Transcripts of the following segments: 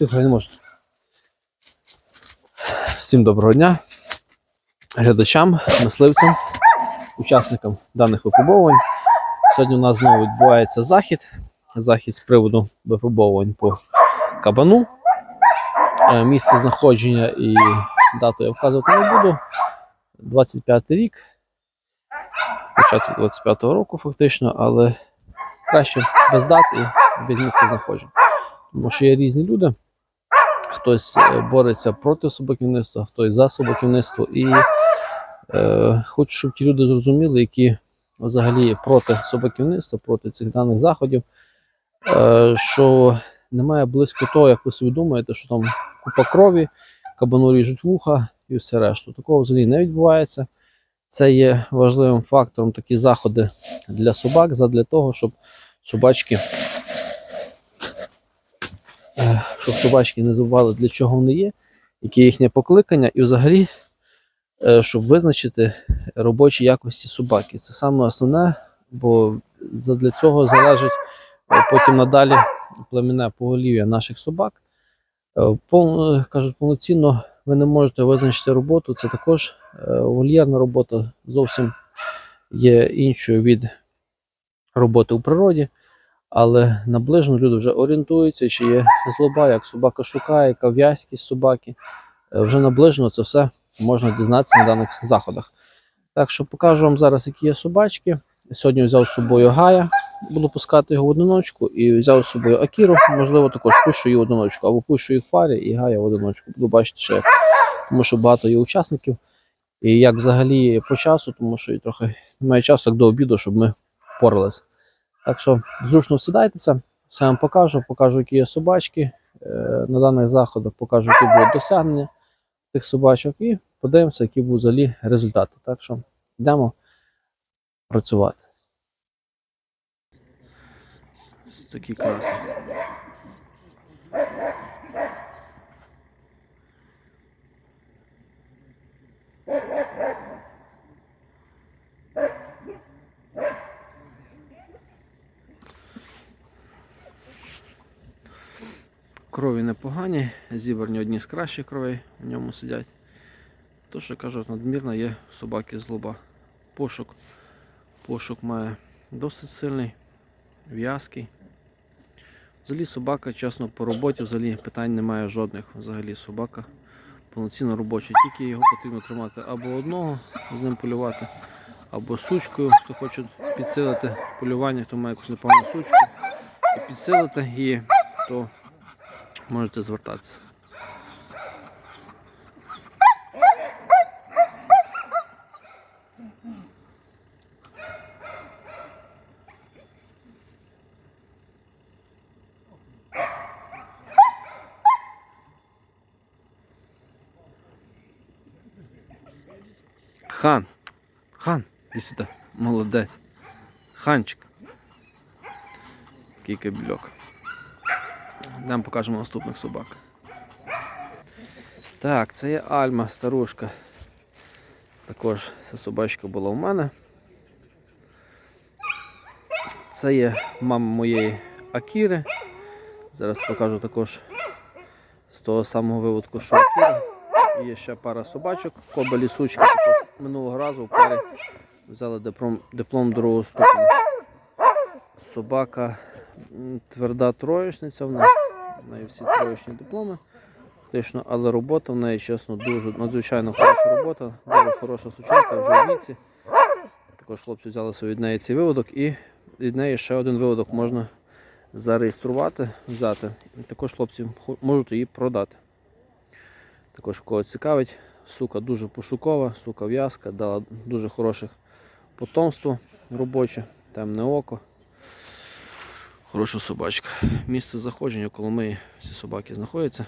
Я не можу. Всім доброго дня. Глядачам, мисливцям, учасникам даних випробовувань. Сьогодні у нас знову відбувається захід. Захід з приводу випробовувань по кабану. Е, Місце знаходження і дату я вказувати не буду. 25 рік. Початок 25-го року, фактично, але краще без дат і без місця знаходження. Тому що є різні люди. Хтось е, бореться проти собаківництва, хтось за собаківництво. І е, хочу, щоб ті люди зрозуміли, які взагалі проти собаківництва, проти цих даних заходів, е, що немає близько того, як ви собі думаєте, що там купа крові, кабану ріжуть вуха і все решту. Такого взагалі не відбувається. Це є важливим фактором такі заходи для собак, задля того, щоб собачки щоб собачки не забували, для чого вони є, яке їхнє покликання, і взагалі, е, щоб визначити робочі якості собаки. Це саме основне, бо для цього залежить е, потім надалі племінне поголів'я наших собак. Е, е, Кажуть, повноцінно ви не можете визначити роботу. Це також е, вольєрна робота зовсім є іншою від роботи у природі. Але наближено люди вже орієнтуються, чи є злоба, як собака шукає, яка в'язкість собаки. Е, Вже наближено це все можна дізнатися на даних заходах. Так що покажу вам зараз, які є собачки. Сьогодні взяв з собою Гая, буду пускати його в одиночку, і взяв з собою Акіру, можливо, також пущу її в одиночку, або пущу їх в парі і Гая в одиночку. Буду бачити ще, тому що багато є учасників. І як взагалі по часу, тому що і трохи немає часу так до обіду, щоб ми впоралися. Так що зручно сідайтеся, все вам покажу, покажу, які є собачки. Е, На даних заходах покажу, які будуть досягнення тих собачок, і подивимося, які будуть взагалі результати. Так що йдемо працювати. Ось такі краси. Крові непогані, зібрані одні з кращих кровей в ньому сидять. То, що кажуть, надмірна є собаки злоба. Пошук. Пошук має досить сильний, в'язкий. Взагалі собака, чесно, по роботі взагалі питань немає жодних. Взагалі собака повноцінно робоча. Тільки його потрібно тримати або одного, з ним полювати, або сучкою, хто хоче підсилити полювання, хто має якусь непогану сучку підсилити її, то можете звертатися. Хан, хан, іди сюди, молодець. Ханчик. Який кабельок. Нам покажемо наступних собак. Так, це є Альма, старушка. Також ця собачка була у мене. Це є мама моєї Акіри. Зараз покажу також з того самого виводку, що Акіра. Є ще пара собачок. Кобелі сучки також минулого разу в парі взяли диплом, диплом другого ступеня. Собака тверда троєчниця в неї. В неї всі троєчні дипломи. Фактично, але робота в неї, чесно, дуже надзвичайно хороша робота, дуже хороша сучанка вже в віці. Також хлопці взяли собі від неї цей виводок і від неї ще один виводок можна зареєструвати, взяти. І також хлопці можуть її продати. Також кого цікавить, сука дуже пошукова, сука в'язка, дала дуже хороших потомство робоче, темне око. Хороша собачка. Місце заходження коло ми ці собаки знаходяться.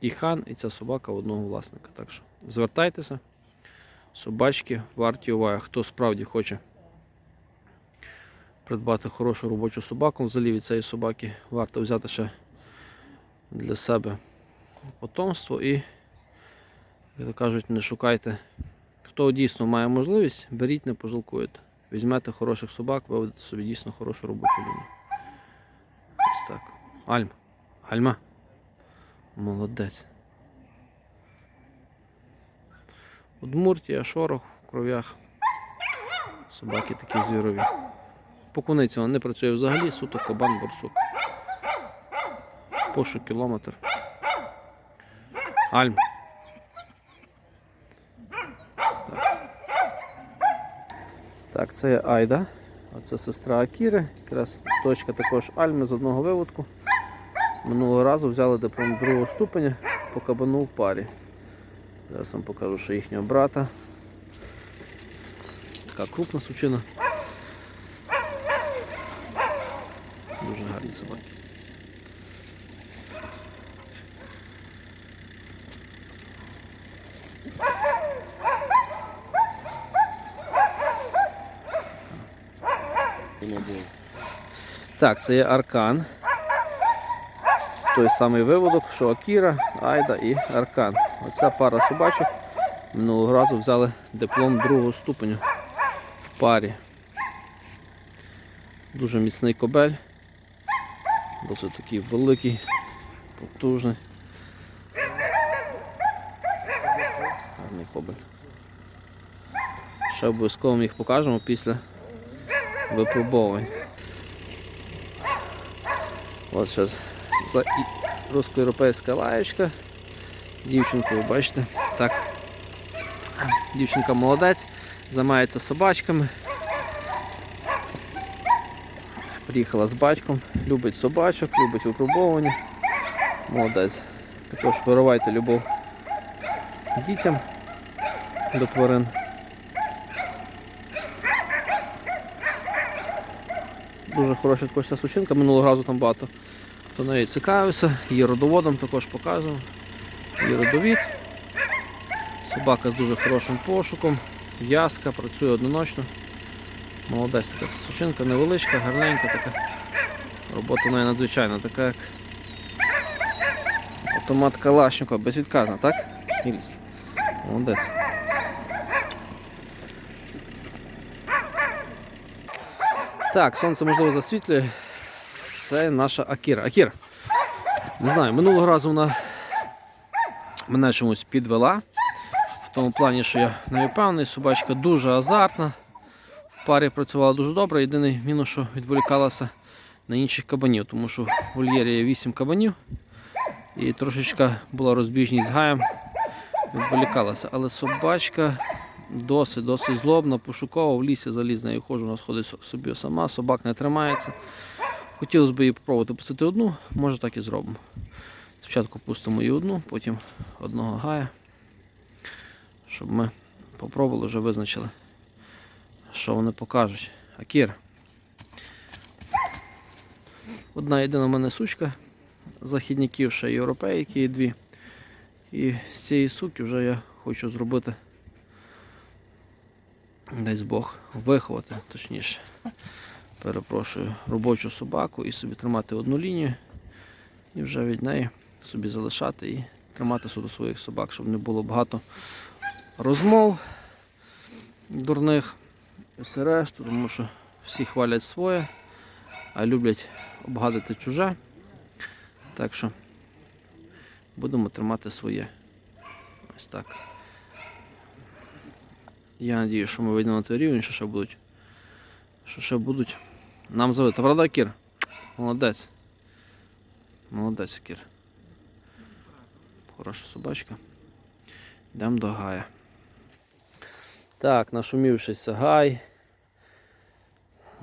І хан, і ця собака одного власника. Так що звертайтеся. Собачки варті уваги. Хто справді хоче придбати хорошу робочу собаку, взагалі від цієї собаки варто взяти ще для себе потомство і, як то кажуть, не шукайте. Хто дійсно має можливість, беріть, не пожалкуєте. Візьмете хороших собак, виведете собі дійсно хорошу робочу лінію. Ось так. Альма. Альма. Молодець. Удмуртія, шорох в кров'ях. Собаки такі звірові. По вона не працює взагалі, суто кабан борсук. Пошук кілометр. Альм. Так, це Айда. оце сестра Акіри. Якраз точка також Альми з одного виводку. Минулого разу взяли диплом другого ступеня по кабану в парі. Зараз вам покажу, що їхнього брата. Така крупна сучина. Дуже гарні собаки. Так, це є аркан. Той самий виводок, що Акіра, Айда і Аркан. Оця пара собачок минулого разу взяли диплом другого ступеню в парі. Дуже міцний кобель. Досить такий великий, потужний. Гарний кобель. Ще обов'язково ми їх покажемо після випробовувань. От зараз за русско-європейська лаєчка. Дівчинку, ви бачите. Так. Дівчинка молодець, займається собачками. Приїхала з батьком, любить собачок, любить випробовування. Молодець. Також виривайте любов дітям до тварин. Дуже хороша також ця сучинка, минулого разу там багато хто нею цікавився, її родоводом також показував. Її родовід. Собака з дуже хорошим пошуком, в'язка, працює одноночно. Молодець така сучинка, невеличка, гарненька така. Робота неї надзвичайна, така як автомат Калашникова, безвідказна, так? Молодець. Так, сонце можливо засвітлює. Це наша Акіра. Акіра. Не знаю, минулого разу вона мене чомусь підвела. В тому плані, що я не впевнений, собачка дуже азартна. В парі працювала дуже добре. Єдиний мінус, що відволікалася на інших кабанів, тому що в вольєрі є 8 кабанів і трошечка була розбіжність з гаєм, відволікалася. Але собачка досить досить злобна, пошукова, в лісі заліз нею ходжу, вона сходить собі сама, собак не тримається. Хотілося б її спробувати пустити одну, може так і зробимо. Спочатку пустимо її одну, потім одного гая, щоб ми попробували, вже визначили, що вони покажуть. Акір. Одна єдина в мене сучка західників, ще європейки є дві. І з цієї суки вже я хочу зробити, дай Бог, виховати, точніше перепрошую, робочу собаку і собі тримати одну лінію і вже від неї собі залишати і тримати суду своїх собак, щоб не було багато розмов дурних і все решту, тому що всі хвалять своє, а люблять обгадити чуже. Так що будемо тримати своє. Ось так. Я надію, що ми вийдемо на той рівень, що ще будуть. Що ще будуть нам завити. Правда, Кір? Молодець. Молодець, Кір. Хороша собачка. Йдемо до Гая. Так, нашумівшися гай.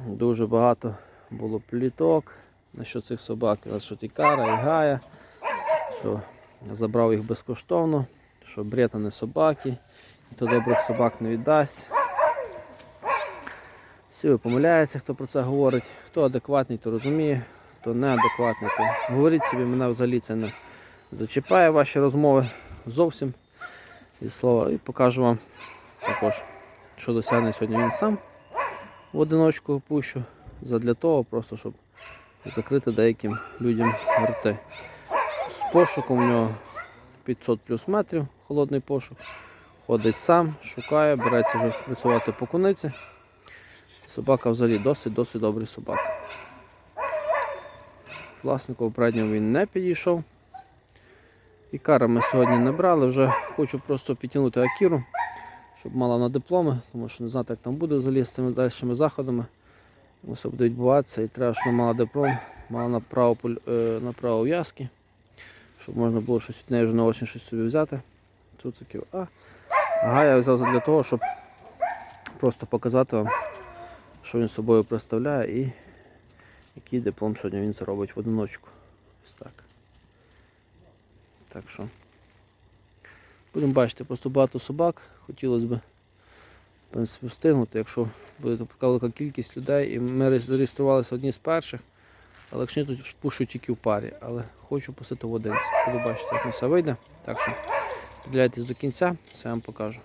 Дуже багато було пліток на цих собак, що Тікара і Гая, що забрав їх безкоштовно, що брета не собаки, і то добрих собак не віддасть. Всі ви помиляються, хто про це говорить. Хто адекватний, то розуміє, хто неадекватний, то говоріть собі, мене взагалі це не зачіпає ваші розмови зовсім. І слова. І покажу вам також, що досягне сьогодні він сам в одиночку пущу. Задля того, просто щоб закрити деяким людям рти. З пошуком в нього 500 плюс метрів холодний пошук. Ходить сам, шукає, береться вже працювати по куниці. Собака взагалі досить-досить добрий собака. Власнику попередньому він не підійшов. Ікара ми сьогодні не брали, вже хочу просто підтягнути Акіру, щоб мала на дипломи, тому що не знати, як там буде взагалі з цими дальшими заходами. Все буде відбуватися і треба, щоб мала диплом, мала на право, е, на право в'язки, щоб можна було щось від неї вже на осінь щось собі взяти. Цуциків. А Ага, я взяв для того, щоб просто показати вам, що він собою представляє і який диплом сьогодні він зробить в одиночку. Ось так. Так що. Будемо бачити, просто багато собак. Хотілося б принципі, встигнути, якщо буде така велика кількість людей. І ми зареєструвалися одні з перших, але якщо ні, то спушу тільки в парі. Але хочу посити в одинці. Буду бачити, як на все вийде. Так що поділяйтесь до кінця, все вам покажу.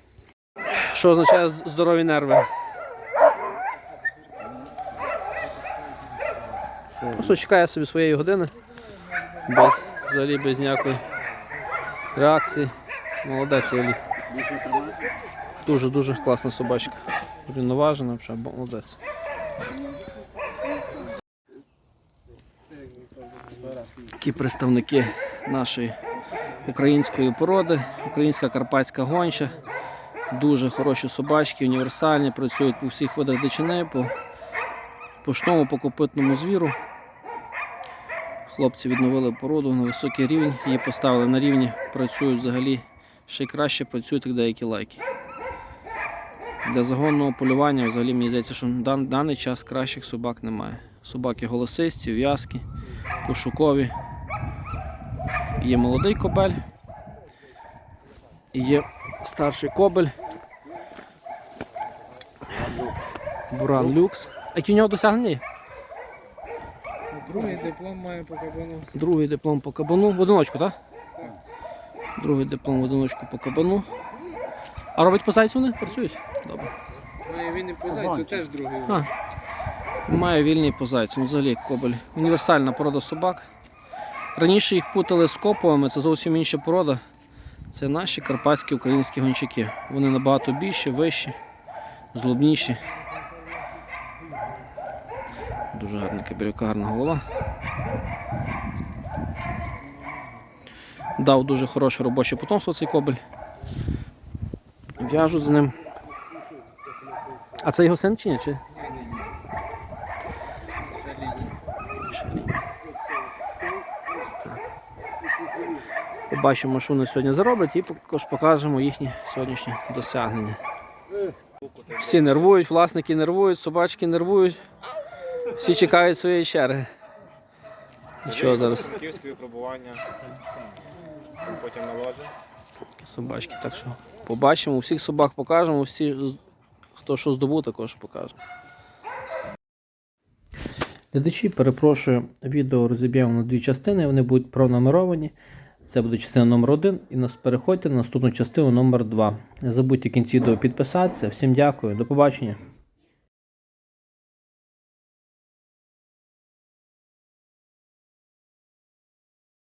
Що означає здорові нерви? Просто чекає собі своєї години. Без, взагалі без ніякої реакції. Молодець Елі. Дуже-дуже класна собачка. Врівноважена, взагалі, молодець. Такі представники нашої української породи, українська карпатська гонча. Дуже хороші собачки, універсальні, працюють по всіх видах дичини, по поштовому, по копитному звіру. Хлопці відновили породу на високий рівень, її поставили на рівні, працюють взагалі ще краще працюють як деякі лайки. Для загонного полювання взагалі мені здається, що на даний час кращих собак немає. Собаки голосисті, в'язкі, пошукові. Є молодий кобель, і є старший кобель. Буран люкс. А які в нього досягнення? Другий диплом має по кабану. Другий диплом по кабану. В одиночку, так? Другий диплом в одиночку по кабану. А робить по зайцю вони працюють? Добре. Має і по зайцю, теж другий. А. Має вільний по зайцю. Ну, Взагалі кобель. Універсальна порода собак. Раніше їх путали з коповими, це зовсім інша порода. Це наші карпатські українські гончаки. Вони набагато більші, вищі, злобніші. Дуже гарна кабірюка, гарна голова. Дав дуже хороше робоче потомство цей кобель. В'яжуть з ним. А це його син чи ні? Чи? Побачимо, що вони сьогодні зароблять, і також покажемо їхні сьогоднішні досягнення. Всі нервують, власники нервують, собачки нервують. Всі чекають своєї черги. Нічого зараз Київське випробування, потім на ложі. собачки. Так що побачимо, всіх собак покажемо, всі, хто що здобув, також покажемо. Глядачі, перепрошую, відео розіб'ємо на дві частини, вони будуть пронумеровані. Це буде частина номер 1 і нас переходьте на наступну частину номер 2. Не забудьте кінці відео підписатися. Всім дякую, до побачення.